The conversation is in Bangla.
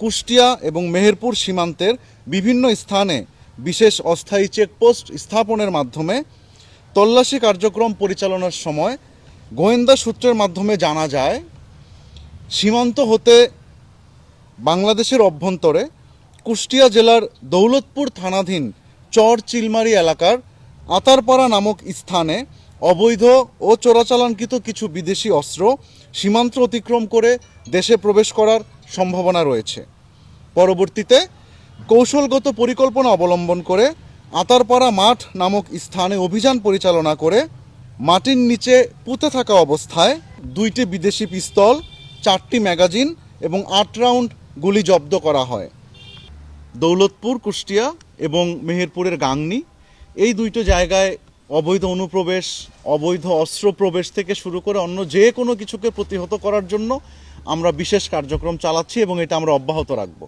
কুষ্টিয়া এবং মেহেরপুর সীমান্তের বিভিন্ন স্থানে বিশেষ অস্থায়ী চেকপোস্ট স্থাপনের মাধ্যমে তল্লাশি কার্যক্রম পরিচালনার সময় গোয়েন্দা সূত্রের মাধ্যমে জানা যায়, সীমান্ত হতে বাংলাদেশের অভ্যন্তরে কুষ্টিয়া জেলার দৌলতপুর থানাধীন চর চিলমারি এলাকার আতারপাড়া নামক স্থানে অবৈধ ও চোরাচালানকৃত কিছু বিদেশি অস্ত্র সীমান্ত অতিক্রম করে দেশে প্রবেশ করার সম্ভাবনা রয়েছে। পরবর্তীতে কৌশলগত পরিকল্পনা অবলম্বন করে আতারপাড়া মাঠ নামক স্থানে অভিযান পরিচালনা করে মাটির নিচে পুঁতে থাকা অবস্থায় দুইটি বিদেশি পিস্তল, চারটি ম্যাগাজিন এবং আট রাউন্ড গুলি জব্দ করা হয়। দৌলতপুর, কুষ্টিয়া এবং মেহেরপুরের গাংনি এই দুইটো জায়গায় অবৈধ অনুপ্রবেশ, অবৈধ অস্ত্র প্রবেশ থেকে শুরু করে অন্য যে কোনো কিছুকে প্রতিহত করার জন্য আমরা বিশেষ কার্যক্রম চালাচ্ছি এবং এটা আমরা অব্যাহত রাখব।